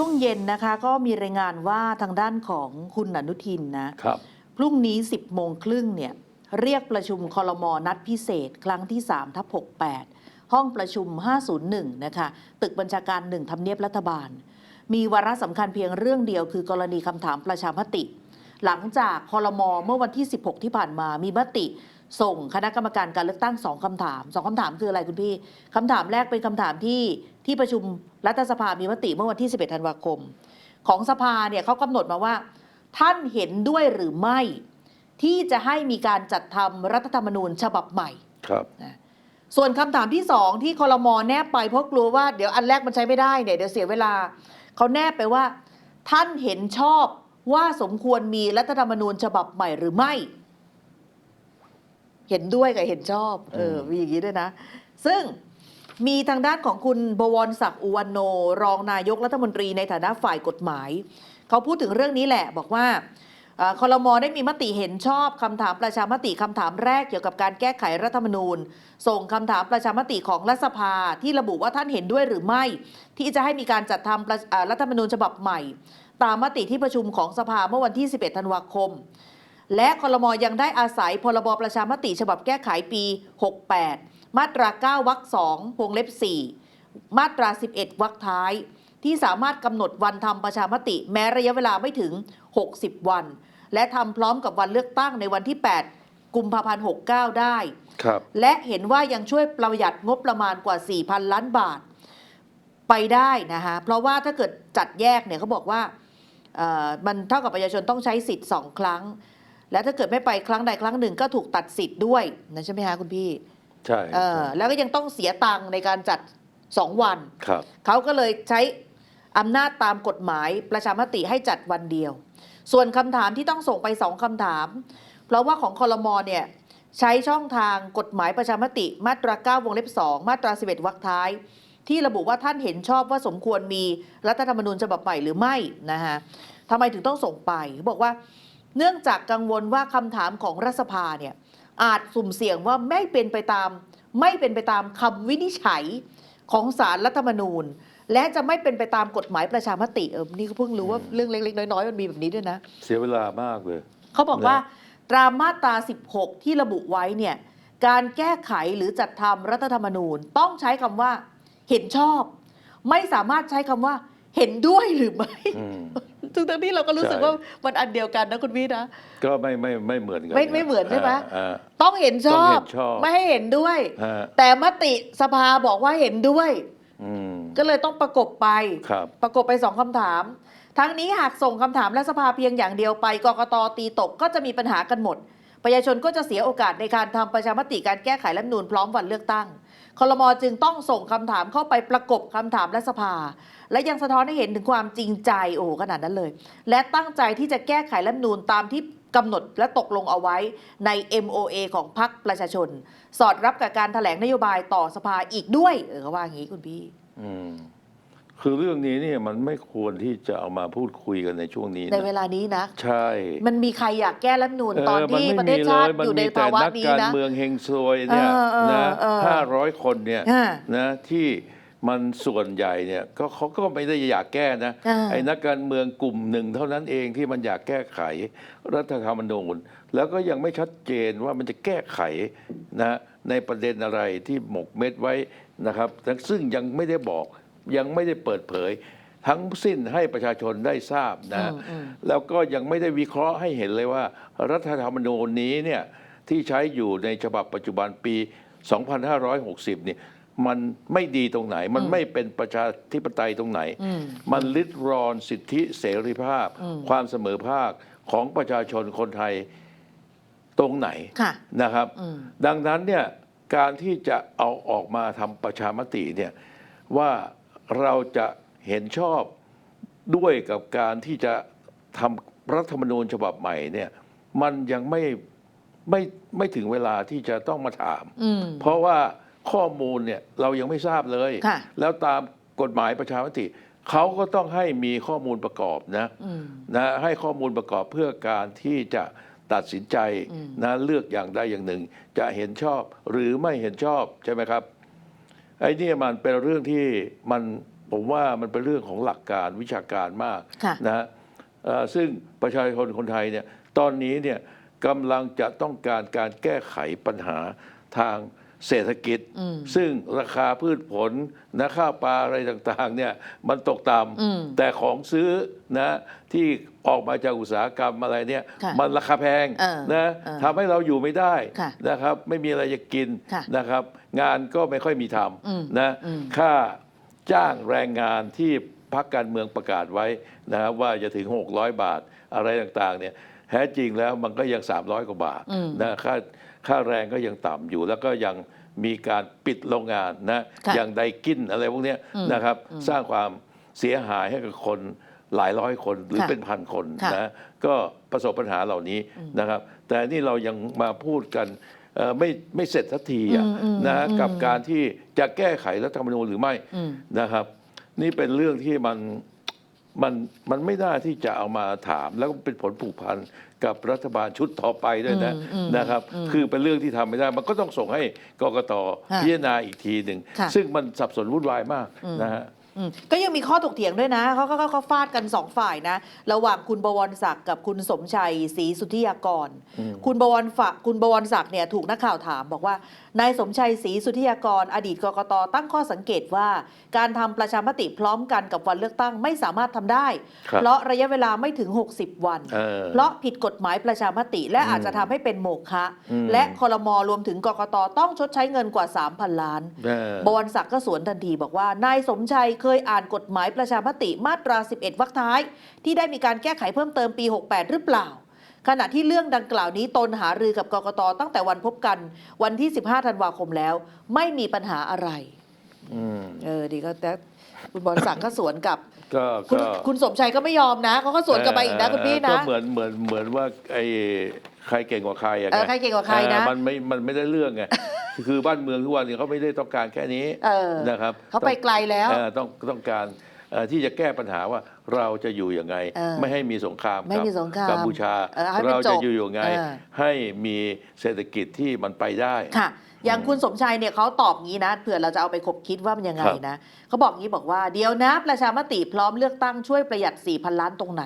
ช่วงเย็นนะคะก็มีรายงานว่าทางด้านของคุณอนุทินนะครับ พรุ่งนี้ 10โมงครึ่งเนี่ยเรียกประชุมคอรมอนัดพิเศษ ครั้งที่3ทับ68 ห้องประชุม 501 นะคะ ตึกบัญชาการ1ทำเนียบรัฐบาล มีวาระสำคัญเพียงเรื่องเดียวคือกรณีคำถามประชามติ หลังจากคอรมอเมื่อวันที่ 16 ที่ผ่านมามีมติ ส่งคณะกรรมการการเลือกตั้งสองคำถามสองคำถามคืออะไรคุณพี่คำถามแรกเป็นคำถามที่ที่ประชุมรัฐสภามีมติเมื่อวันที่ 11 ธันวาคม ของสภาเนี่ยเขากำหนดมาว่า ท่านเห็นด้วยหรือไม่ ที่จะให้มีการจัดทำรัฐธรรมนูญฉบับใหม่ครับส่วนคำถามที่สองที่คอรมอแนบไปเพราะกลัวว่าเดี๋ยวอันแรกมันใช้ไม่ได้เนี่ยเดี๋ยวเสียเวลาเขาแนบไปว่า ท่านเห็นชอบว่าสมควรมีรัฐธรรมนูญฉบับใหม่หรือไม่ เห็นด้วยกับเห็นชอบเอออืมมีอย่างนี้ด้วยนะ ซึ่งมีทางด้านของคุณบวรศักดิ์อุวันโน รองนายกรัฐมนตรีในฐานะฝ่ายกฎหมาย เขาพูดถึงเรื่องนี้แหละบอกว่าเอ่อคอรมอได้มีมติเห็นชอบคำถามประชามติคำถามแรกเกี่ยวกับการแก้ไขรัฐธรรมนูญ ส่งคำถามประชามติของรัฐสภาที่ระบุว่าท่านเห็นด้วยหรือไม่ ที่จะให้มีการจัดทำประเอ่อรัฐธรรมนูญฉบับใหม่ ตามมติที่ประชุมของสภาเมื่อวันที่ 11 ธันวาคม และคอรมอยังได้อาศัยพรบประชามติฉบับแก้ไขปี 68 มาตรา 9วรรค2วงเล็บ 4 มาตรา 11วรรคท้าย ที่สามารถกำหนดวันทำประชามติแม้ระยะเวลาไม่ถึง 60 วัน และทำพร้อมกับวันเลือกตั้งในวันที่ 8 กุมภาพันธ์ 69 ได้ครับและเห็นว่ายังช่วยประหยัดงบประมาณกว่า 4,000 ล้านบาท ไปได้นะคะเพราะว่าถ้าเกิดจัดแยกเนี่ยเขาบอกว่าเอ่อมันเท่ากับประชาชนต้องใช้สิทธิ์สองครั้ง และถ้าเกิดไม่ไปครั้งใดครั้งหนึ่งก็ถูกตัดสิทธิ์ด้วยนะใช่ไหมคะคุณพี่ใช่เออแล้วก็ยังต้องเสียตังค์ในการจัดสองวันครับเขาก็เลยใช้อำนาจตามกฎหมายประชามติให้จัดวันเดียว ส่วนคำถามที่ต้องส่งไปสองคำถาม เพราะว่าของคอรมอเนี่ยใช้ช่องทางกฎหมายประชามติมาตรา 9 วงเล็บ 2 มาตรา 11 วรรคท้าย ที่ระบุว่าท่านเห็นชอบว่าสมควรมีรัฐธรรมนูญฉบับใหม่หรือไม่นะฮะทำไมถึงต้องส่งไปเขาบอกว่า เนื่องจากกังวลว่าคำถามของรัฐสภาเนี่ยอาจสุ่มเสี่ยงว่าไม่เป็นไปตาม ไม่เป็นไปตามคำวินิจฉัยของสารรัฐธรรมนูญ และจะไม่เป็นไปตามกฎหมายประชามติเออนี่ก็เพิ่งรู้ว่าเรื่องเล็กๆน้อยๆมันมีแบบนี้ด้วยนะ เสียเวลามากเลย เขาบอกว่าตามมาตรา 16 ที่ระบุไว้เนี่ยการแก้ไขหรือจัดทำรัฐธรรมนูญ ต้องใช้คำว่าเห็นชอบ ไม่สามารถใช้คำว่า เห็นด้วยหรือไม่อืมซึ่งทั้งที่เราก็รู้สึกใช่ว่ามันอันเดียวกันนะคุณพี่นะ ก็ไม่ไม่ไม่เหมือนกันไม่ไม่เหมือนใช่ไหมอ่าต้องเห็นชต้องอเห็บนชอบ ไม่ให้เห็นด้วยอ่าฮะแต่มติสภาบอกว่าเห็นด้วยอืมก็เลยต้องประกบไปครับประกบไปสองคำถาม ทั้งนี้หากส่งคำถามและสภาเพียงอย่างเดียวไปกกตตีตกก็จะมีปัญหากันหมดประชาชนก็จะเสียโอกาสในการทำประชามติการแก้ไขรัฐธรรมนูญพร้อมวันเลือกตั้ง คลมจึงต้องส่งคำถามเข้าไปประกบคำถามและสภา และยังสะท้อนให้เห็นถึงความจริงใจโอ้ขนาดนั้นเลย และตั้งใจที่จะแก้ไขรัฐนูนตามที่กำหนดและตกลงเอาไว้ใน MOA ของพรรคประชาชน สอดรับกับการแถลงนโยบายต่อสภาอีกด้วย เออเขาว่าอย่างนี้คุณพี่อืม คือเรื่องนี้เนี่ยมันไม่ควรที่จะเอามาพูดคุยกันในช่วงนี้ในนะเวลานี้นะ ใช่มันมีใครอยากแก้รัฐธรรมนูญตอนเมันที่ไม่ประเทศมีชาติลมัอยู่ในมีแต่ภาวะนักนี้การนะ เมืองเฮงซวยเนี่ยเออเออนะเออห้าร้อยคนเนี่ยอ่านะที่มันส่วนใหญ่เนี่ยก็เขาก็ไม่ได้อยากแก้นะอ่า ไอ้นักการเมืองกลุ่มหนึ่งเท่านั้นเองที่มันอยากแก้ไขรัฐธรรมนูญ แล้วก็ยังไม่ชัดเจนว่ามันจะแก้ไขนะในประเด็นอะไรที่หมกเม็ดไว้นะครับทั้งซึ่งยังไม่ได้บอก ยังไม่ได้เปิดเผย ทั้งสิ้นให้ประชาชนได้ทราบนะอืมอืมแล้วก็ยังไม่ได้วิเคราะห์ให้เห็นเลยว่า รัฐธรรมนูญนี้เนี่ยที่ใช้อยู่ในฉบับปัจจุบันปี 2560 เนี่ยมันไม่ดีตรงไหน มันไม่เป็นประชาธิปไตยตรงไหนอืมมันลิดรอนสิทธิเสรีภาพอืมความเสมอภาคของประชาชนคนไทยตรงไหนค่ะนะครับอืมดังนั้นเนี่ยการที่จะเอาออกมาทำประชามติเนี่ยว่า เราจะเห็นชอบด้วยกับการที่จะทำรัฐธรรมนูญฉบับใหม่เนี่ยมันยังไม่ไม่ไม่ถึงเวลาที่จะต้องมาถามอืมเพราะว่าข้อมูลเนี่ยเรายังไม่ทราบเลยค่ะแล้วตามกฎหมายประชามติเขาก็ต้องให้มีข้อมูลประกอบนะอืมนะให้ข้อมูลประกอบเพื่อการที่จะตัดสินใจอืมนะเลือกอย่างใดอย่างหนึ่ง จะเห็นชอบหรือไม่เห็นชอบใช่ไหมครับ ไอ้เนี่ยมันเป็นเรื่องที่มันผมว่ามันเป็นเรื่องของหลักการวิชาการมากค่ะ นะฮะเอ่อซึ่งประชาชนคนไทยเนี่ยตอนนี้เนี่ยกำลังจะต้องการการแก้ไขปัญหาทาง เศรษฐกิจอืมซึ่งราคาพืชผลนะข้าวปลาอะไรต่างๆเนี่ยมันตกต่อืมำแต่ของซื้อนะที่ออกมาจากอุตสาหกรรมอะไรเนี่ยค่ะมันราคาแพงเออนะเออทำให้เราอยู่ไม่ได้ค่ะนะครับ ไม่มีอะไรจะกินค่ะนะครับ งานก็ไม่ค่อยมีทอืมำนะอืมค่าจ้างแรงงานที่พักการเมืองประกาศไว้นะครับว่าจะถึง 600 บาทอะไรต่างๆเนี่ยแท้จริงแล้วมันก็ยัง 300 กว่าบาทอืมนะค่า ค่าแรงก็ยังต่ำอยู่แล้วก็ยังมีการปิดโรงงานนะค่ะอย่างไดกินอะไรพวกเนี้ยอืมนะครับอืมสร้างความเสียหายให้กับคนหลายร้อยคนหรือค่ะเป็นพันคนค่ะนะก็ประสบปัญหาเหล่านี้นะครับ แต่นี่เรายังมาพูดกันเอ่อไม่ไม่เสร็จสักทีอะอืมอืมนะอืมกับการที่จะแก้ไขรัฐธรรมนูญหรือไม่อืมนะครับ นี่เป็นเรื่องที่มันมันมันไม่ได้ที่จะเอามาถาม แล้วก็เป็นผลผูกพัน กับรัฐบาลชุดต่อไปด้วยนะอืมอืมนะครับอืมคือเป็นเรื่องที่ทำไม่ได้ มันก็ต้องส่งให้กกตค่ะพิจารณาอีกทีหนึ่งค่ะซึ่งมันสับสนวุ่นวายมากนะฮะ อืมก็ยังมีข้อถกเถียงด้วยนะเขาเขาเขาเขาฟาดกันสองฝ่ายนะ ระหว่างคุณบวรศักดิ์กับคุณสมชัยศรีสุทธิยากร อืม คุณบวรฝักคุณบวรศักดิ์เนี่ยถูกนักข่าวถามบอกว่านายสมชัยศรีสุทธิยากร อดีตกกตตั้งข้อสังเกตว่า การทำประชามติพร้อมกันกับวันเลือกตั้งไม่สามารถทำได้ ครับเพราะระยะเวลาไม่ถึง 60 วัน เออเพราะผิดกฎหมายประชามติและอาจจะทำให้เป็นโมฆะอืม และคอรมอรวมถึงกกตต้องชดใช้เงินกว่า 3,000 ล้าน เออบวรศักดิ์ก็สวนทันทีบอกว่านายสมชัยเคยอ่านกฎหมายประชามติมาตรา 11 วรรคท้าย ที่ได้มีการแก้ไขเพิ่มเติมปี 68 หรือเปล่า ขณะที่เรื่องดังกล่าวนี้ตนหารือกับกกตตั้งแต่วันพบกันวันที่ 15 ธันวาคมแล้ว ไม่มีปัญหาอะไรอืมเออดีก็แต่คุณบวรศักดิ์ก็สวนกับก็คุณก็คุณสมชัยก็ไม่ยอมนะเขาก็สวนกลับมาอีกนะคุณพี่ก็นะเหมือนเหมือนเหมือนว่าไอ้ ใครเก่งกว่าใครอะเออใครเก่งกว่าใครนะ เออมันไม่มันไม่ได้เรื่องไง คือบ้านเมืองทุกวันนี้เขาไม่ได้ต้องการแค่นี้เออนะครับเขาไปไกลแล้ว เออต้องต้องการเอ่อที่จะแก้ปัญหาว่าเราจะอยู่ยังไง เออไม่ให้มีสงครามไม่กับมีสงครามกัมพูชาเออให้มันเราจจะบอยู่ยังไง เออ ให้มีเศรษฐกิจที่มันไปได้ ค่ะ อย่างคุณสมชัยเนี่ยเขาตอบงี้นะเผื่อเราจะเอาไปคบคิดว่ามันยังไงครับ นะเขาบอกงี้บอกว่าเดี๋ยวนะประชามติพร้อมเลือกตั้งช่วยประหยัด4,000ล้านตรงไหน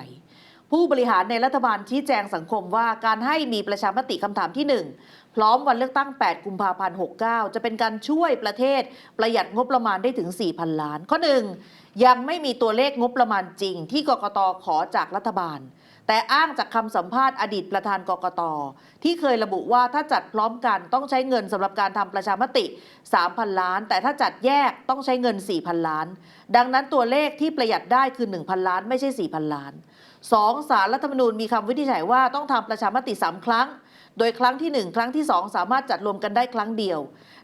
ผู้บริหารในรัฐบาลชี้แจงสังคมว่าการให้มีประชามติคำถามที่ 1 พร้อมวันเลือกตั้ง 8 กุมภาพันธ์ 69 จะเป็นการช่วยประเทศ ประหยัดงบประมาณได้ถึง 4,000 ล้าน ข้อ 1 ยังไม่มีตัวเลขงบประมาณจริง ที่กกตขอจากรัฐบาล แต่อ้างจากคำสัมภาษณ์อดีตประธานกกต ที่เคยระบุว่าถ้าจัดพร้อมกันต้องใช้เงินสำหรับการทำประชามติ 3,000 ล้าน แต่ถ้าจัดแยกต้องใช้เงิน 4,000 ล้าน ดังนั้นตัวเลขที่ประหยัดได้คือ 1,000 ล้านไม่ใช่ 4,000 ล้าน 2. สารรัฐธรรมนูญมีคำวินิจฉัยว่าต้องทำประชามติ 3 ครั้ง โดยครั้งที่ 1 ครั้งที่ 2 สามารถจัดรวมกันได้ครั้งเดียว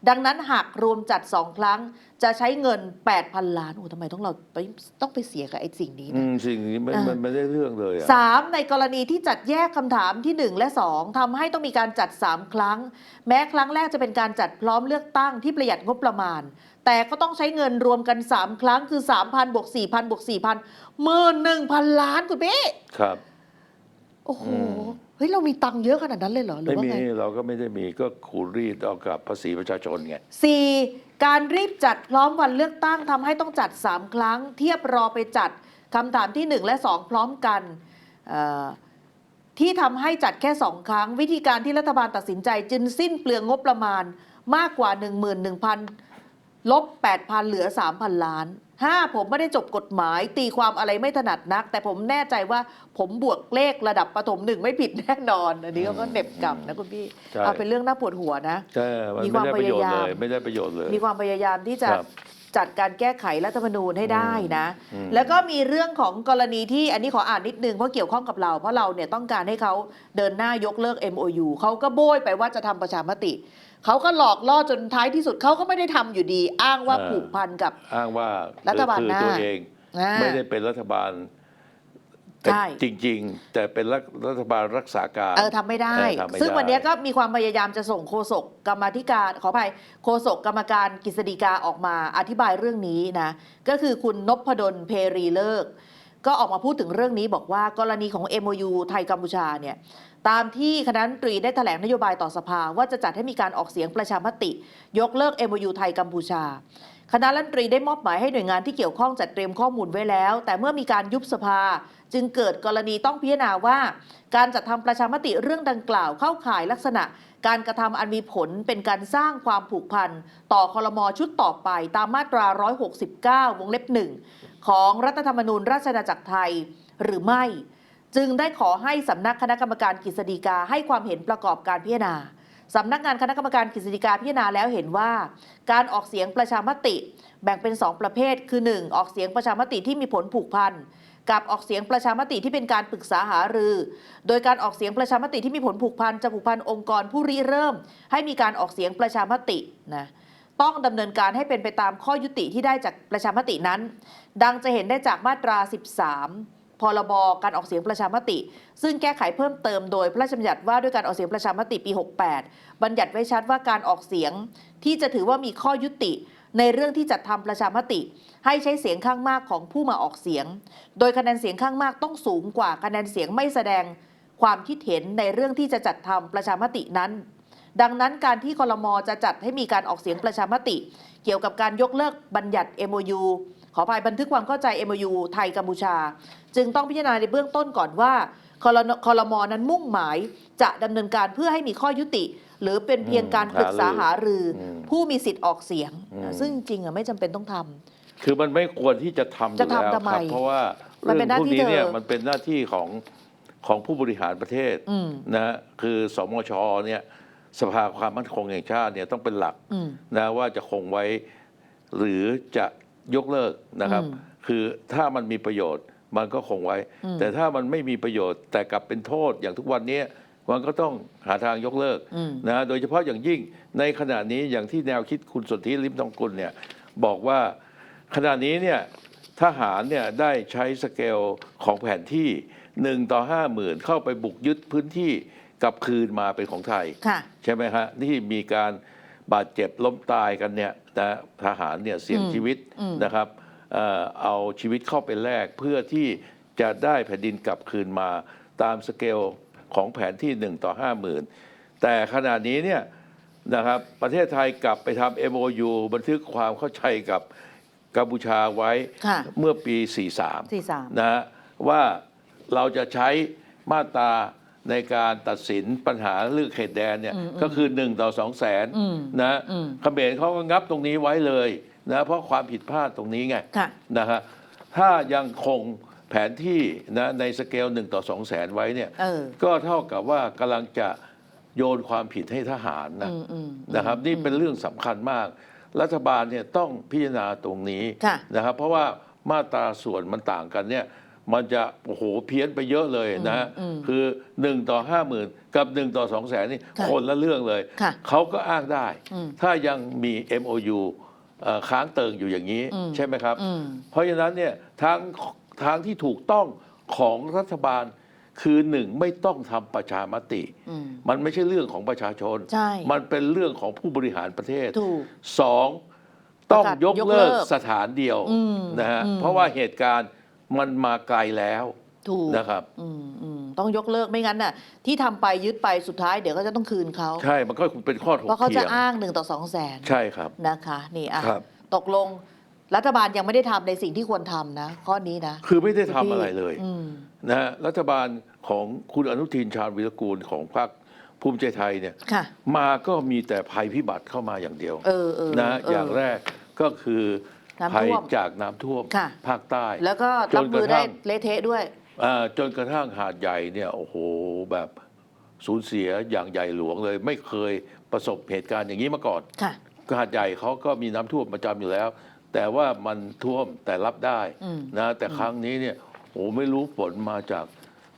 ดังนั้นหากรวมจัด 2 ครั้งจะใช้เงิน 8,000 ล้านโอ้ทำไมต้องเราไปต้องไปเสียกับไอ้สิ่งนี้อืนะ มสิ่งนี้มันอ่ามัมันไม่ได้เรื่องเลยอะสามในกรณีที่จัดแยกคำถามที่1 และ 2ทำให้ต้องมีการจัด 3 ครั้ง แม้ครั้งแรกจะเป็นการจัดพร้อมเลือกตั้งที่ประหยัดงบประมาณ แต่ก็ต้องใช้เงินรวมกัน 3 ครั้งคือ 3,000บวก4,000บวก4,000หมื่นหนึ่งพันล้านคุณพี่ ครับ โอ้โห อืม เฮ้ยเรามีตังค์เยอะขนาดนั้นเลยเหรอหรือไม่ว่ามีไงเราก็ไม่ได้มีก็ขูดรีดเอากับภาษีประชาชนไง สี่การรีบจัดพร้อมวันเลือกตั้งทำให้ต้องจัด 3 ครั้ง เทียบรอไปจัดคำถามที่1 และ 2 พร้อมกันเอ่อที่ทำให้จัดแค่ 2 ครั้ง วิธีการที่รัฐบาลตัดสินใจ จึงสิ้นเปลืองงบประมาณมากกว่า 11,000ลบ8,000 เหลือ 3,000 ล้าน 5. ผมไม่ได้จบกฎหมาย ตีความอะไรไม่ถนัดนัก แต่ผมแน่ใจว่าผมบวกเลขระดับประถมหนึ่งไม่ผิดแน่นอน อันนี้ก็เหน็บกลับนะคุณพี่ใช่ เอาเป็นเรื่องน่าปวดหัวนะ ใช่มันมีไม่ความได้ประโยชน์พยายาม เลย ไม่ได้ประโยชน์เลย มีความพยายามที่จะครับจัดการแก้ไขรัฐธรรมนูญให้ได้นะ อืม แล้วก็มีเรื่องของกรณีที่อันนี้ขออ่านนิดนึงเพราะเกี่ยวข้องกับเรา เพราะเราเนี่ยต้องการให้เขาเดินหน้ายกเลิก MOU เขาก็โบยไปว่าจะทำประชามติ เขาก็หลอกล่อจนท้ายที่สุดเขาก็ไม่ได้ทำอยู่ดี อ้างว่า ผูกพันกับ อ้างว่ารัฐบาลคือหน้าตัวเอง อ่าไม่ได้เป็นรัฐบาลแต่ใช่ จริง ๆ แต่เป็นรัฐรัฐบาลรักษาการ เออทำไม่ได้ เออทำไม่ซึ่งได้ วันนี้ก็มีความพยายามจะส่งโฆษกกรรมาธิการขออภัยโฆษกกรรมการกฤษฎีกาออกมาอธิบายเรื่องนี้นะ ก็คือคุณนพดลเพรีเลิก ก็ออกมาพูดถึงเรื่องนี้บอกว่ากรณีของ MOU ไทยกัมพูชาเนี่ย ตามที่คณะรัฐมนตรีได้แถลงนโยบายต่อสภา ว่าจะจัดให้มีการออกเสียงประชามติ ยกเลิก MOU ไทยกัมพูชา คณะรัฐมนตรีได้มอบหมายให้หน่วยงานที่เกี่ยวข้องจัดเตรียมข้อมูลไว้แล้ว แต่เมื่อมีการยุบสภา จึงเกิดกรณีต้องพิจารณาว่า การจัดทำประชามติเรื่องดังกล่าวเข้าข่ายลักษณะ การกระทำอันมีผลเป็นการสร้างความผูกพันต่อคอรมอชุดต่อไปตามมาตรา 169 วงเล็บหนึ่งของรัฐธรรมนูญราชอาณาจักรไทยหรือไม่ จึงได้ขอให้สำนักคณะกรรมการกฤษฎีกาให้ความเห็นประกอบการพิจารณาสำนักงานคณะกรรมการกฤษฎีกาพิจารณาแล้วเห็นว่า การออกเสียงประชามติแบ่งเป็น 2 ประเภท คือ 1. ออกเสียงประชามติที่มีผลผูกพันกับออกเสียงประชามติที่เป็นการปรึกษาหารือ โดยการออกเสียงประชามติที่มีผลผูกพันจะผูกพันองค์กรผู้ริเริ่ม ให้มีการออกเสียงประชามตินะต้องดำเนินการให้เป็นไปตามข้อยุติที่ได้จากประชามตินั้น ดังจะเห็นได้จากมาตรา 13 พรบการออกเสียงประชามติ ซึ่งแก้ไขเพิ่มเติมโดยพระราชบัญญัติว่าด้วยการออกเสียงประชามติปี 68 บัญญัติไว้ชัดว่าการออกเสียงที่จะถือว่ามีข้อยุติในเรื่องที่จัดทำประชามติ ให้ใช้เสียงข้างมากของผู้มาออกเสียง โดยคะแนนเสียงข้างมากต้องสูงกว่าคะแนนเสียงไม่แสดงความคิดเห็นในเรื่องที่จะจัดทำประชามตินั้น ดังนั้นการที่คอรมอจะจัดให้มีการออกเสียงประชามติ เกี่ยวกับการยกเลิกบัญญัติ MOU ขออภัยบันทึกความเข้าใจ MOU ไทยกัมพูชา จึงต้องพิจารณาในเบื้องต้นก่อนว่าคอรคอรมอนั้นมุ่งหมายจะดำเนินการเพื่อให้มีข้อยุติ หรือเป็นเพียงการปรึกษาหารืออมผู้มีสิทธิ์ออกเสียงอืมซึ่งจริงๆอะไม่จำเป็นต้องททคือมันไม่ควรที่จะทำอยู่จะทำแล้วทำไมครับเพราะว่ามันเรื่เป็อนงหน้าพวกที่นี้เนี่ยเธอมันเป็นหน้าที่ของของผู้บริหารประเทศอืมนะฮะคือสมชเนี่ย สภาความมั่นคงแห่งชาติเนี่ยต้องเป็นหลักอืมนะว่าจะคงไว้ หรือจะยกเลิกนะครับอืมคือถ้ามันมีประโยชน์มันก็คงไว้อืมแต่ถ้ามันไม่มีประโยชน์แต่กลับเป็นโทษอย่างทุกวันนี้มันก็ต้องหาทางยกเลิกอืมนะโดยเฉพาะอย่างยิ่งในขณะนี้อย่างที่แนวคิดคุณสนธิลิมทองกุลเนี่ยบอกว่าขณะนี้เนี่ยทหารเนี่ยได้ใช้สเกลของแผนที่หนึ่งต่อห้าหมื่นเข้าไปบุกยึดพื้นที่ กลับคืนมาเป็นของไทย ค่ะใช่ไหมฮะที่มีการบาดเจ็บล้มตายกันเนี่ยนะทหารเนี่ยเสี่ยงอืมชีวิตอืมนะครับเอ่อเอาชีวิตเข้าไปแลกเพื่อที่จะได้แผ่นดินกลับคืนมาตามสเกลของแผนที่ 1 ต่อ 5 0,000 แต่ขณะนี้เนี่ยนะครับประเทศไทยกลับไปทำ MOU บันทึกความเข้าใจกับกัมพูชาไว้ค่ะเมื่อปี 43 สี่สาม นะฮะว่าเราจะใช้มาตรา ในการตัดสินปัญหาเรื่องเขตแดนเนี่ยอืมอืมก็คือ 1 ต่อ2 0 0แสนอืมนะอืมเขมรเขาก็งับตรงนี้ไว้เลยนะเพราะความผิดพลาดตรงนี้ไงค่ะนะฮะถ้ายังคงแผนที่นะในสเกล1ต่อ2 0 0แสนไว้เนี่ยเออก็เท่ากับว่ากำลังจะโยนความผิดให้ทหารนะอืมอืมนะครับ นี่เป็นเรื่องสำคัญมาก รัฐบาลเนี่ยต้องพิจารณาตรงนี้ค่ะนะครับเพราะว่ามาตราส่วนมันต่างกันเนี่ย มันจะโอ้โหเพี้ยนไปเยอะเลยนะฮะอืมคือ1ต่อ5 0,000 กับ 1 ต่อ 2 0 0แสนนี่ค่ะคนละเรื่องเลย ค่ะเขาก็อ้างได้อืมถ้ายังมี MOU เอ่อค้างเติงอยู่อย่างนี้อืมใช่ไหมครับ อืม เพราะฉะนั้นเนี่ยทางทางที่ถูกต้องของรัฐบาลคือหนึ่งไม่ต้องทำประชามติ อืม มันไม่ใช่เรื่องของประชาชน ใช่มันเป็นเรื่องของผู้บริหารประเทศถูกสองต้องประกาศยกยกเลิเลิกกสถานเดียวอืมนะฮะ อืมเพราะว่าเหตุการณ์ มันมาไกลแล้วถูกนะครับอืมอืมต้องยกเลิกไม่งั้นน่ะ ที่ทำไปยึดไปสุดท้ายเดี๋ยวก็จะต้องคืนเขาใช่มันก็เป็นข้อถกเพราะเขาเถีจะยงอ้างหนึ่งต่อสองแสนใช่ครับ นะคะ นี่อะครับ ตกลงรัฐบาลยังไม่ได้ทำในสิ่งที่ควรทำนะ ข้อนี้นะคือไม่ได้ทำอะไรเลยอืม นะฮะรัฐบาลของคุณอนุทินชาญวิรกูลของพรรคภูมิใจไทยเนี่ย ค่ะ มาก็มีแต่ภัยพิบัติเข้ามาอย่างเดียวเออเออนะเอออย่างแรกก็คือน้ำท่วม ภัยจากน้ำท่วมค่ะ ภาคใต้แล้วก็จรับนกมืระอได้ทั่งเละเทะด้วยอ่าจนกระทั่งหาดใหญ่เนี่ยโอ้โหแบบสูญเสียอย่างใหญ่หลวงเลย ไม่เคยประสบเหตุการณ์อย่างนี้มาก่อน ค่ะ หาดใหญ่เขาก็มีน้ำท่วมประจำอยู่แล้ว แต่ว่ามันท่วมแต่รับได้อืม นะแต่ครั้งนี้เนี่ยโอ้ไม่รู้ฝนมาจาก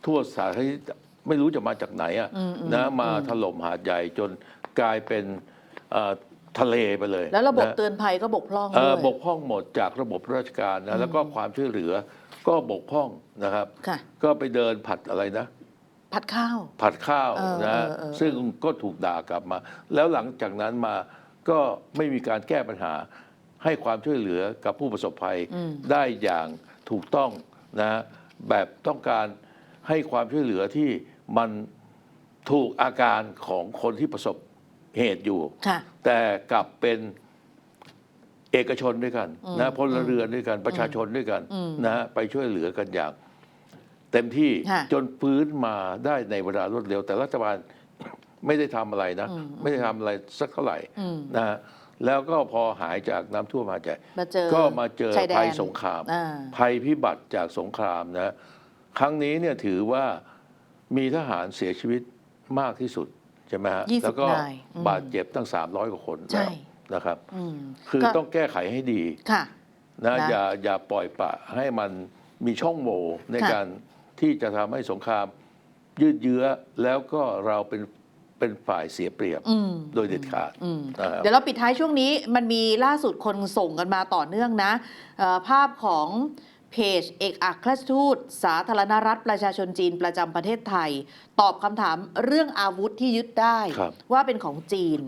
ทั่วสารทิศไม่รู้จะมาจากไหนอะอืมอืมนะมาอืมถล่มหาดใหญ่จนกลายเป็นเอ่อ ทะเลไปเลยแล้วระบบนเตือนภัยก็บกพร่องเอ่ด้อวย บกพร่องหมดจากระบบราชการอืนะมแล้วก็ความช่วยเหลือก็บกพร่องนะครับ ค่ะ ก็ไปเดินผัดอะไรนะ ผัดข้าว ผัดข้าวเออนะเออเออซึ่งก็ถูกด่ากลับมา แล้วหลังจากนั้นมาก็ไม่มีการแก้ปัญหา ให้ความช่วยเหลือกับผู้ประสบภัยอืม ได้อย่างถูกต้องนะ แบบต้องการให้ความช่วยเหลือที่มันถูกอาการของคนที่ประสบ เหตุอยู่ ค่ะ แต่กลับเป็นเอกชนด้วยกันอืมนะพลเรือนด้วยกันประชาชนด้วยกันอืมนะฮะไปช่วยเหลือกันอย่าง เต็มที่ค่ะจนฟื้นมาได้ในเวลารวดเร็ว แต่รัฐบาล ไม่ได้ทำอะไรนะ อืม ไม่ได้ทำอะไรสักเท่าไหร่อืมนะฮะแล้วก็พอหายจากน้ำท่วมมาจากมาเจอก็มาเจอชายแดนภัยสงคราม อ่า ภัยพิบัติจากสงครามนะ ครั้งนี้เนี่ยถือว่ามีทหารเสียชีวิตมากที่สุด ใช่ไหมฮะยี่สิบแล้วก็นายอืมบาดเจ็บตั้ง 300 กว่าคนใช่แล้วนะครับอืมคือก็ต้องแก้ไขให้ดีค่ะนะนะอย่าอย่าปล่อยปละให้มันมีช่องโหว่ในค่ะการที่จะทำให้สงครามยืดเยื้อแล้วก็เราเป็นเป็นฝ่ายเสียเปรียบอืมโดยเด็ดขาดอืมนะครับเดี๋ยวเราปิดท้ายช่วงนี้มันมีล่าสุดคนส่งกันมาต่อเนื่องนะเอ่อภาพของ เพจเอกอัครราชทูต สาธารณรัฐประชาชนจีนประจำประเทศไทย ตอบคำถามเรื่องอาวุธที่ยึดได้ครับว่าเป็นของจีน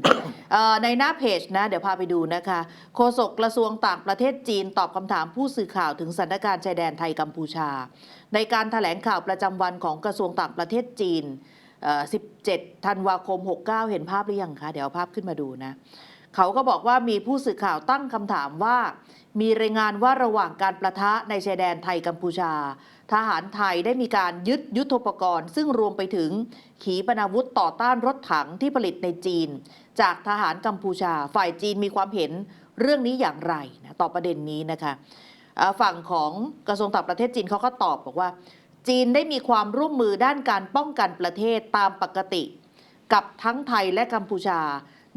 เอ่อในหน้าเพจนะ เดี๋ยวพาไปดูนะคะโฆษกกระทรวงต่างประเทศจีนตอบคำถามผู้สื่อข่าวถึงสถานการณ์ชายแดนไทยกัมพูชา ในการถแถลงข่าวประจำวันของกระทรวงต่างประเทศจีนเอ่อ17 ธันวาคม 69 เห็นภาพหรือยังคะ เดี๋ยวเอาภาพขึ้นมาดูนะ เขาก็บอกว่ามีผู้สื่อข่าวตั้งคำถามว่า มีรายงานว่าระหว่างการประทะในชายแดนไทยกัมพูชา ทหารไทยได้มีการยึดยุทโธปกรณ์ ซึ่งรวมไปถึงขีปนาวุธต่อต้านรถถังที่ผลิตในจีน จากทหารกัมพูชา ฝ่ายจีนมีความเห็นเรื่องนี้อย่างไรนะต่อประเด็นนี้นะคะฝั่งของกระทรวงต่างประเทศจีนเขาก็ตอบบอกว่า จีนได้มีความร่วมมือด้านการป้องกันประเทศตามปกติ กับทั้งไทยและกัมพูชา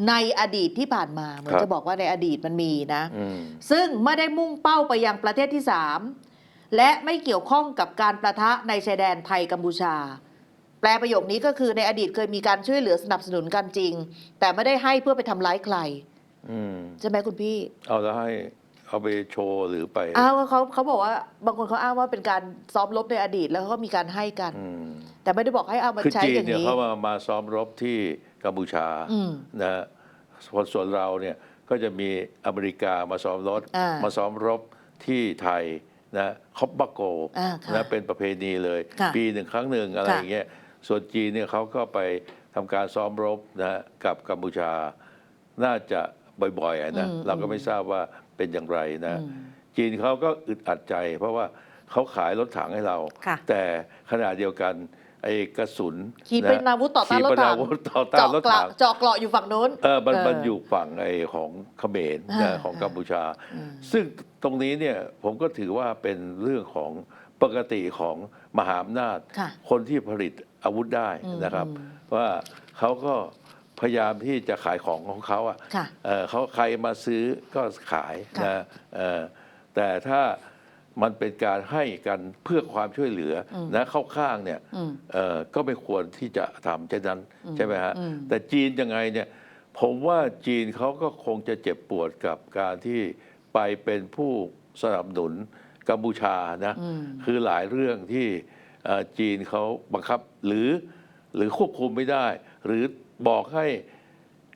ในอดีตที่ผ่านมาเหมือนครับจะบอกว่าในอดีตมันมีนะอืมซึ่งไม่ได้มุ่งเป้าไปยังประเทศที่3และไม่เกี่ยวข้องกับการประทะในชายแดนไทยกัมพูชา แปลประโยคนี้ก็คือในอดีตเคยมีการช่วยเหลือสนับสนุนกันจริง แต่ไม่ได้ให้เพื่อไปทำร้ายใครอืมใช่ไหมคุณพี่ เอาแล้วให้เอาไปโชว์หรือไปอ้าวเขาเขาบอกว่าบางคนเขาอ้างว่าเป็นการซ้อมรบในอดีตแล้วเขาก็มีการให้กันอืมแต่ไม่ได้บอกให้เอามาคือใช้จีนอย่างเนี่ยนี้เขามามาซ้อมรบที่ กัมพูชาอืมนะฮะส่วนส่วนเราเนี่ยก็จะมีอเมริกามาซ้อมรบอ่ามาซ้อมรบที่ไทยนะคอปบาโกอ่าค่ะนะเป็นประเพณีเลยค่ะปีหนึ่งครั้งหนึ่งอะไรค่ะอย่างเงี้ยส่วนจีนเนี่ยเขาก็ไปทำการซ้อมรบนะกับกัมพูชา น่าจะบ่อยๆอะนะอืมเราก็ไม่ทราบว่าเป็นอย่างไรนะอืมจีนเขาก็อึดอัดใจ เพราะว่าเขาขายรถถังให้เราค่ะแต่ขณะเดียวกัน ไอ้กระสุนขีปนาวุธต่อต้านรถถังขีปนาวุธต่อต้านเจาะรถกระถังเจาะเกราะอยู่ฝั่งนู้นเออมันเออมันอยู่ฝั่งไอ้ของเขมรอ่านะของกัมพูชาอืมซึ่งตรงนี้เนี่ยผมก็ถือว่าเป็นเรื่องของปกติของมหาอำนาจค่ะคนที่ผลิตอาวุธได้อืมนะครับอืมว่าเขาก็พยายามที่จะขายของของเขาอะค่ะเอ่อเขาใครมาซื้อก็ขายค่ะนะเอ่อแต่ถ้า มันเป็นการให้กันเพื่อความช่วยเหลืออมนะเข้าข้างเนี่ยอืมเอ่อก็ไม่ควรที่จะทำเช่นนั้นอืมใช่ไหมฮะอืมแต่จีนยังไงเนี่ยผมว่าจีนเขาก็คงจะเจ็บปวดกับการที่ไปเป็นผู้สนับสนุนกัมพูชานะอืมคือหลายเรื่องที่เอ่อจีนเขาบังคับหรือหรือควบคุมไม่ได้ หรือบอกให้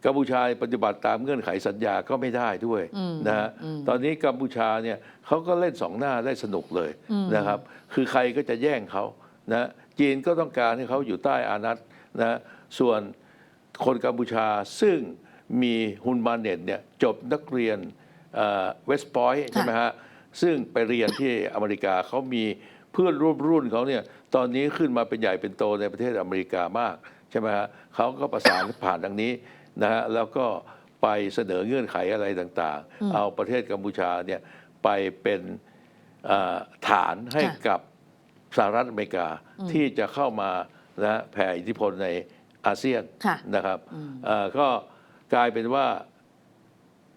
กัมพูชาปฏิบัติตามเงื่อนไขสัญญาก็ไม่ได้ด้วยอืมนะฮะอืมตอนนี้กัมพูชาเนี่ยเขาก็เล่นสองหน้าได้สนุกเลยอืมนะครับ คือใครก็จะแย่งเขานะจีนก็ต้องการให้เขาอยู่ใต้อานัตนะส่วนคนกัมพูชาซึ่งมีฮุนมาเน็ตเนี่ยจบนักเรียนเวสต์พอยต์ใช่ไหมฮะซึ่งไปเรียนที่อเมริกาเขามีเพื่อนร่วมรุ่นเขาเนี่ยตอนนี้ขึ้นมาเป็นใหญ่เป็นโตในประเทศอเมริกามาก ใช่ไหมฮะเขาก็ประสานผ่านทางนี้ นะฮะแล้วก็ไปเสนอเงื่อนไขอะไรต่างอืมๆเอาประเทศกัมพูชาเนี่ยไปเป็นอ่าฐานให้ค่ะกับสหรัฐอเมริกาอืมที่จะเข้ามานะแผ่อิทธิพลในอาเซียนค่ะนะครับอืมเอ่อก็กลายเป็นว่า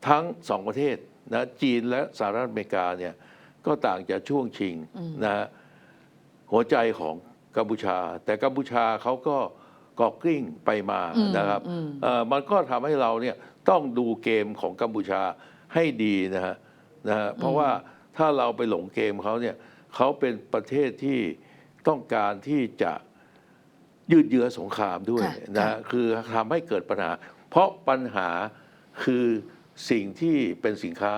ทั้งสองประเทศนะจีนและสหรัฐอเมริกาเนี่ยก็ต่างจะช่วงชิงอืมนะฮะหัวใจของกัมพูชา แต่กัมพูชาเขาก็ กอกกลิ้งไปมาอืมนะครับอืมเอ่อมันก็ทำให้เราเนี่ยต้องดูเกมของกัมพูชาให้ดีนะฮะนะฮะเพราะว่าถ้าเราไปหลงเกมเขาเนี่ยเขาเป็นประเทศที่ต้องการที่จะยืดเยื้อสงครามด้วยค่ะนะค่ะฮะคือทำให้เกิดปัญหา เพราะปัญหาคือสิ่งที่เป็นสินค้า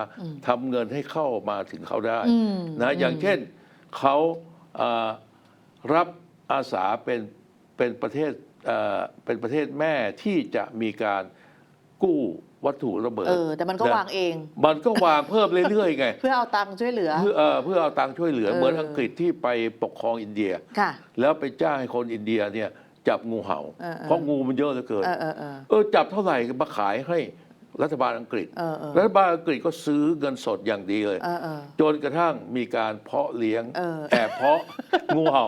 ทำเงินให้เข้ามาถึงเขาได้อืมนะอย่างเช่นเขาเอ่อรับอาสาเป็นเป็นประเทศ เอ่อเป็นประเทศแม่ที่จะมีการกู้วัตถุระเบิด เออ แต่มันก็นะวางเอง มันก็วางเพิ่มเรื่อยๆไง เพื่อเอาตังค์ช่วยเหลือ เพื่อเออเพื่อเอาตังค์ช่วยเหลือเออเหมือนอังกฤษที่ไปปกครองอินเดียค่ะแล้วไปจ้างให้คนอินเดียเนี่ยจับงูเห่าเออเออเพราะงูมันเยอะเหลือเกิน เออเออเออเออจับเท่าไหร่ก็มาขายให้ รัฐบาลอังกฤษเออเออรัฐบาลอังกฤษก็ซื้อเงินสดอย่างดีเลยเออเออจนกระทั่งมีการเพาะเลี้ยงเออแอบเพาะงูเห่า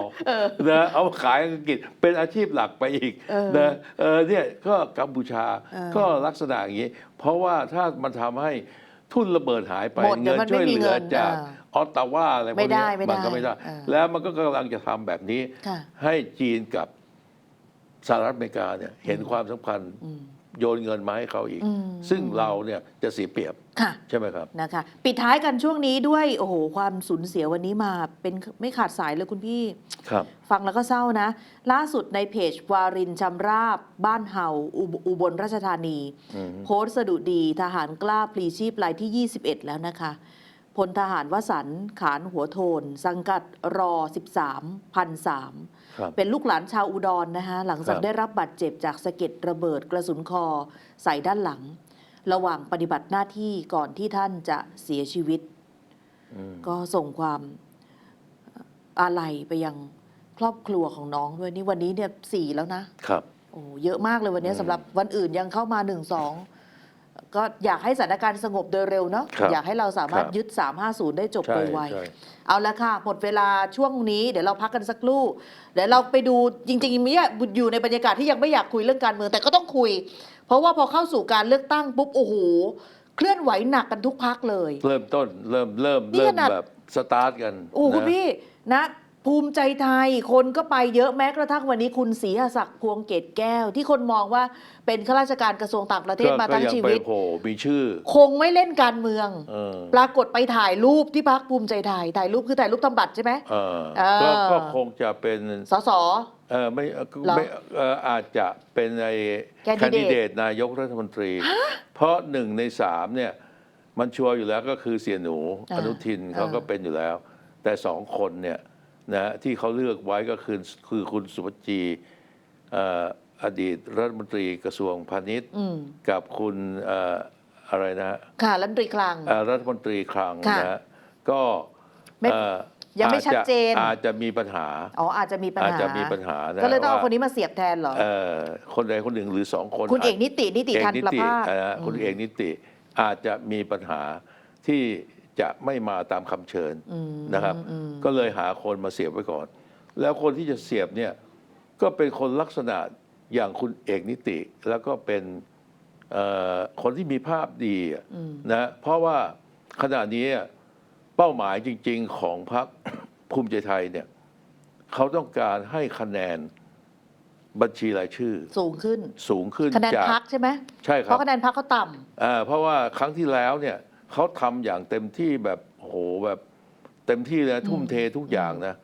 นะเอามาขายอังกฤษเป็นอาชีพหลักไปอีกเออนะเออเนี่ยก็กัมพูชาเออก็ลักษณะอย่างนี้ เพราะว่าถ้ามันทำให้ทุนระเบิดหายไปหมดเดี๋ยวมันช่วยไม่มีเหลือเงินจากอ่าออตตาวาอะไรพวกไม่ได้นี้ไม่ได้มันก็ไม่ได้เออแล้วมันก็กำลังจะทำแบบนี้ค่ะให้จีนกับสหรัฐอเมริกาเนี่ยเห็นความสำคัญอืม โยนเงินมาให้เขาอีก อืม ซึ่งเราเนี่ยจะเสียเปรียบค่ะ ใช่ไหมครับ นะคะ ปิดท้ายกันช่วงนี้ด้วย โอ้โห ความสูญเสียวันนี้มาเป็นไม่ขาดสายเลยคุณพี่ ครับ ฟังแล้วก็เศร้านะ ล่าสุดในเพจวารินชำราบ บ้านเฮาอุบอุบลราชธานี อืม โพสต์สดุดีทหารกล้าพลีชีพรายที่ 21 แล้วนะคะพลทหารวสันต์ขานหัวโทน สังกัดรอ 13 พันสามครับ เป็นลูกหลานชาวอุดรนะคะหลังจากครับได้รับบาดเจ็บจากสะเก็ดระเบิดกระสุนคอใส่ด้านหลัง ระหว่างปฏิบัติหน้าที่ก่อนที่ท่านจะเสียชีวิตอืมก็ส่งความอาลัยไปยังครอบครัวของน้องด้วยนี่วันนี้เนี่ยสี่แล้วนะครับ โอ้เยอะมากเลยวันนี้อืมสำหรับวันอื่นยังเข้ามาหนึ่งสอง ก็อยากให้สถานการณ์สงบโดยเร็วเนาะครับอยากให้เราสามารถครับ ยึด 350 ได้จบใช่โดยไว ใช่ เอาละค่ะ หมดเวลาช่วงนี้ เดี๋ยวเราพักกันสักครู่เดี๋ยวเราไปดูจริงๆมีอยู่ในบรรยากาศที่ยังไม่อยากคุยเรื่องการเมืองแต่ก็ต้องคุย เพราะว่าพอเข้าสู่การเลือกตั้งปุ๊บโอ้โหเคลื่อนไหวหนักกันทุกพักเลย เริ่มต้นเริ่มเริ่มนี่เริ่ขมนาด แบบสตาร์ทกันโอ้คุณนะพี่นะ ภูมิใจไทยคนก็ไปเยอะแม้กระทั่งวันนี้คุณศรีหศักดิ์พวงเกตแก้ว ที่คนมองว่าเป็นข้าราชการกระทรวงต่างประเทศก็มาก็ทั้งยังชีไปวิตโผล่มีชื่อ คงไม่เล่นการเมืองเออปรากฏไปถ่ายรูปที่พักภูมิใจไทยถ่ายรูปคือถ่ายรูปทำบัตรใช่ไหมเออเออก็ก็คงจะเป็นสสเออไม่เอ่อเหรอไม่เอออาจจะเป็นไอ้ Candidate แคนดิเดตนายกรัฐมนตรี เพราะหนึ่งในสามเนี่ยมันชัวร์อยู่แล้วก็คือเสียหนูอ่าอนุทินเขาก็อ่าเป็นอยู่แล้ว แต่สองคนเนี่ย นะที่เขาเลือกไว้ก็คือคือคุณสุภจีเอ่ออดีตรัฐมนตรีกระทรวงพาณิชย์อืมกับคุณเอ่ออะไรนะค่ะรัฐมนตรีคลังเอ่อรัฐมนตรีคลังค่ะนะฮะก็ไม่เอ่อยังไม่อาะชัดเจนอาจจะมีปัญหาอ๋ออาจจะมีปัญอาจหาจะมีปัญหานะก็เลยต้องเอาว่าคนนี้มาเสียบแทนเหรอเอ่อคนใดคนหนึ่งหรือสองคน คุณเอกนิตินิติเอกทันนิประติภาสเอ่อคุณเอกนิติอาจจะมีปัญหาที่ จะไม่มาตามคำเชิญอืมนะครับอืมก็เลยหาคนมาเสียบไว้ก่อน แล้วคนที่จะเสียบเนี่ยก็เป็นคนลักษณะอย่างคุณเอกนิติ แล้วก็เป็นเอ่อคนที่มีภาพดีอะอืมนะเพราะว่าขณะนี้เป้าหมายจริง ๆ ของพรรคภูมิใจไทยเนี่ยเขาต้องการให้คะแนนบัญชีรายชื่อ สูงขึ้นสูงขึ้นคะแนนจากพักใช่ไหมใช่คเพรับราะคะแนนพักเขาต่ำอ่าเพราะว่าครั้งที่แล้วเนี่ย เขาทำอย่างเต็มที่แบบโอ้โหแบบเต็มที่เลยนะทุ่มเททุกอย่างนะ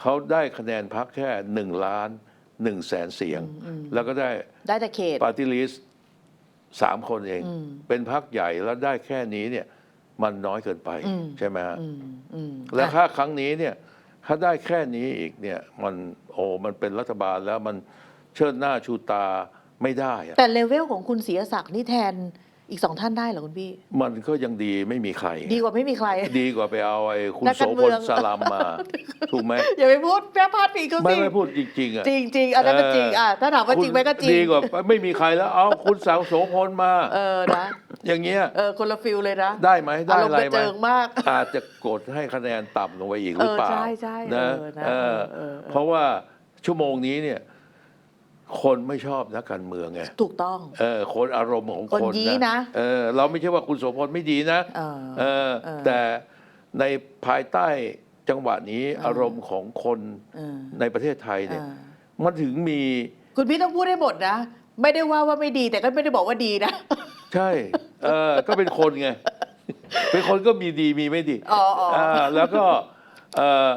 เขาได้คะแนนพักแค่หนึ่งล้านหนึ่งแสนเสียงอืมแล้วก็ได้ได้แต่เขตปาร์ตี้ลิสสามคนเองอืมเป็นพักใหญ่แล้วได้แค่นี้เนี่ย มันน้อยเกินไปอืมใช่ไหมฮะอืมอืมแล้วอะถ้าครั้งนี้เนี่ย ถ้าได้แค่นี้อีกเนี่ย มันโอ้มันเป็นรัฐบาลแล้วมันเชิดหน้าชูตาไม่ได้อะแต่เลเวลของคุณศรีศักดิ์นี่แทน อีกสองท่านได้เหรอคุณพี่ มันก็ยังดีไม่มีใคร ดีกว่าไม่มีใคร ดีกว่าไปเอาไอ้คุณนักโสการพเมืลอง สลัมมา ถูกไหมอย่าไปพูดแพ้พลาดพิงเขาไม่สิไม่พูดจริง ๆ อะจริงจริงๆอันนั้นมันจริงอะถ้าถามว่าจริงไหมก็จริงดีกว่าไม่มีใครแล้ว เอาคุณสาวโสพลมา เออนะอย่างเงี้ยเออคนละฟิลเลยนะได้ไหมได้อารมอะณ์ไรกระไหมเจิงมาก อาจจะกดให้คะแนนต่ำลงไปอีกหรือเปล่าเออใช่ใช่นะเออนะเออเออเออ เพราะว่าชั่วโมงนี้เนี่ย คนไม่ชอบนักการเมืองไงถูกต้อง เออคนอารมณ์ของคนคนยี้นะเออเราไม่ใช่ว่าคุณโสพลไม่ดีนะเออเออเออ แต่ในภายใต้จังหวะนี้อารมณ์ของคนเออในประเทศไทยเนี่ย เออมันถึงมีคุณพี่ต้องพูดให้หมดนะ ไม่ได้ว่าว่าไม่ดีแต่ก็ไม่ได้บอกว่าดีนะ ใช่เออก็เป็นคนไง เป็นคนก็มีดีมีไม่ดีอ๋ออ๋ออ่าแล้วก็เออ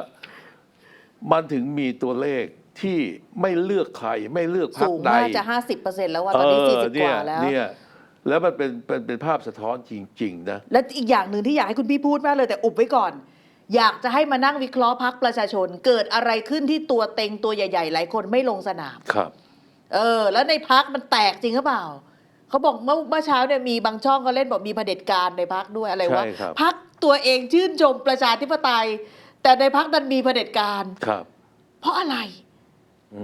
มันถึงมีตัวเลข ที่ไม่เลือกใครไม่เลือกพรรสูคงใดมากจะห้าสิบเปอร์เซ็นต์แล้วว่าตอนนี้สี่สิบกเนี่ยว่าแล้ว เนี่ยแล้วมันเป็นเป็นเป็นภาพสะท้อนจริง ๆ นะ และอีกอย่างหนึ่งที่อยากให้คุณพี่พูดมากเลยแต่อุบไว้ก่อน อยากจะให้มานั่งวิเคราะห์พักประชาชน เกิดอะไรขึ้นที่ตัวเต็งตัวใหญ่ๆ หลายคนไม่ลงสนาม ครับ เออ แล้วในพักมันแตกจริงหรือเปล่า เขาบอกเมื่อเมื่อเช้าเนี่ยมีบางช่องก็เล่นบอกมีเผด็จการในพักด้วยอะไรวะใช่ครับ พักตัวเองชื่นชมประชาธิปไตย แต่ในพักดันมีเผด็จการ ครับ เพราะอะไรอืม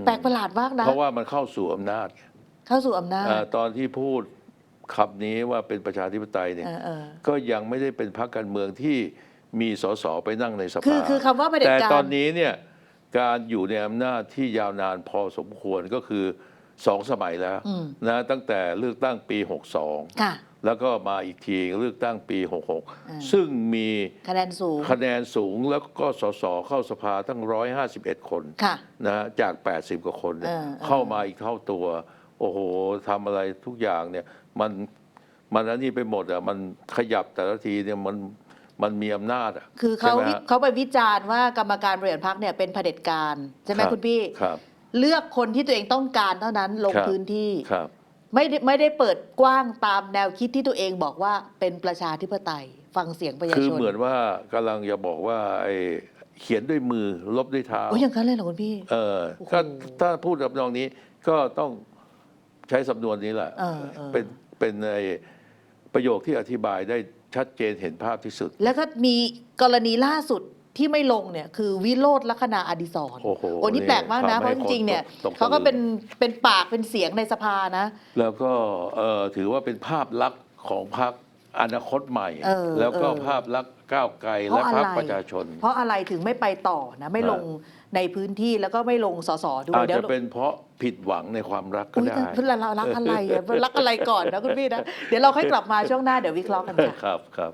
แปลกประหลาดมากนะ เพราะว่ามันเข้าสู่อำนาจเข้าสู่อำนาจ เอ่อตอนที่พูดคำนี้ว่าเป็นประชาธิปไตยเนี่ย เออเออ ก็ยังไม่ได้เป็นพรรคการเมืองที่มีสสไปนั่งในสคือภาคือคำว่าเผด็จแต่การ ตอนนี้เนี่ยการอยู่ในอำนาจที่ยาวนานพอสมควรก็คือสองสมัยแล้วอืมนะตั้งแต่เลือกตั้งปี 62 ค่ะ แล้วก็มาอีกทีเลือกตั้งปีอ่า66 ซึ่งมีคะแนนสูงคะแนนสูงแล้วก็สสเข้าสภาตั้ง 151 คนค่ะนะฮะจาก 80 กว่าคนเนี่ยเออเออเข้ามาอีกเท่าตัว โอ้โหทำอะไรทุกอย่างเนี่ยมันมันอันนี้ไปหมดอะมันขยับแต่ละทีเนี่ยมันมันมีอำนาจอะคือเขาใช่ไหมฮะเขาไปวิจารณ์ว่ากรรมการบริหารพักเนี่ยเป็นเผด็จการใช่ไหมรับคุณพี่ครับเลือกคนที่ตัวเองต้องการเท่านั้นลงครับพื้นที่ครับ ไม่ได้ไม่ได้เปิดกว้างตามแนวคิดที่ตัวเองบอกว่าเป็นประชาธิปไตย ฟังเสียงประชาคือชนเหมือนว่ากำลังจะบอกว่าไอ้เขียนด้วยมือลบด้วยเท้าโอ้ยอย่างนั้นเลยเหรอคุณพี่ เออโอ้โหก็ถ้าพูดแบบนองนี้ก็ต้องใช้สำนวนนี้แหละเออเออ เป็นเป็นไอ้ประโยคที่อธิบายได้ชัดเจนเห็นภาพที่สุด แล้วก็มีกรณีล่าสุด ที่ไม่ลงเนี่ยคือวิโรธลัคนาอดิศรโอ้โหโอ้นี่แปลกมากนะทำให้เพราะจริงๆเนี่ยคนตกตะลึง เขาก็เป็นเป็นปากเป็นเสียงในสภานะ แล้วก็เอ่อถือว่าเป็นภาพลักษณ์ของพรรคอนาคตใหม่ เออแล้วก็เออ ภาพลักษณ์ก้าวไกลเพและราะอะพรรไรคประชาชน เพราะอะไรถึงไม่ไปต่อนะ ไม่ลงในพื้นที่แล้วก็ไม่ลงสสด้วยอาจเดี๋ยจะวเป็นเพราะผิดหวังในความรักก็อุ้ยได้ แต่เรารักอะไรอะรักอะไรก่อนนะคุณพี่นะ เดี๋ยวเราค่อยกลับมาช่วงหน้าเดี๋ยววิเคราะห์กันค่ะ ครับครับ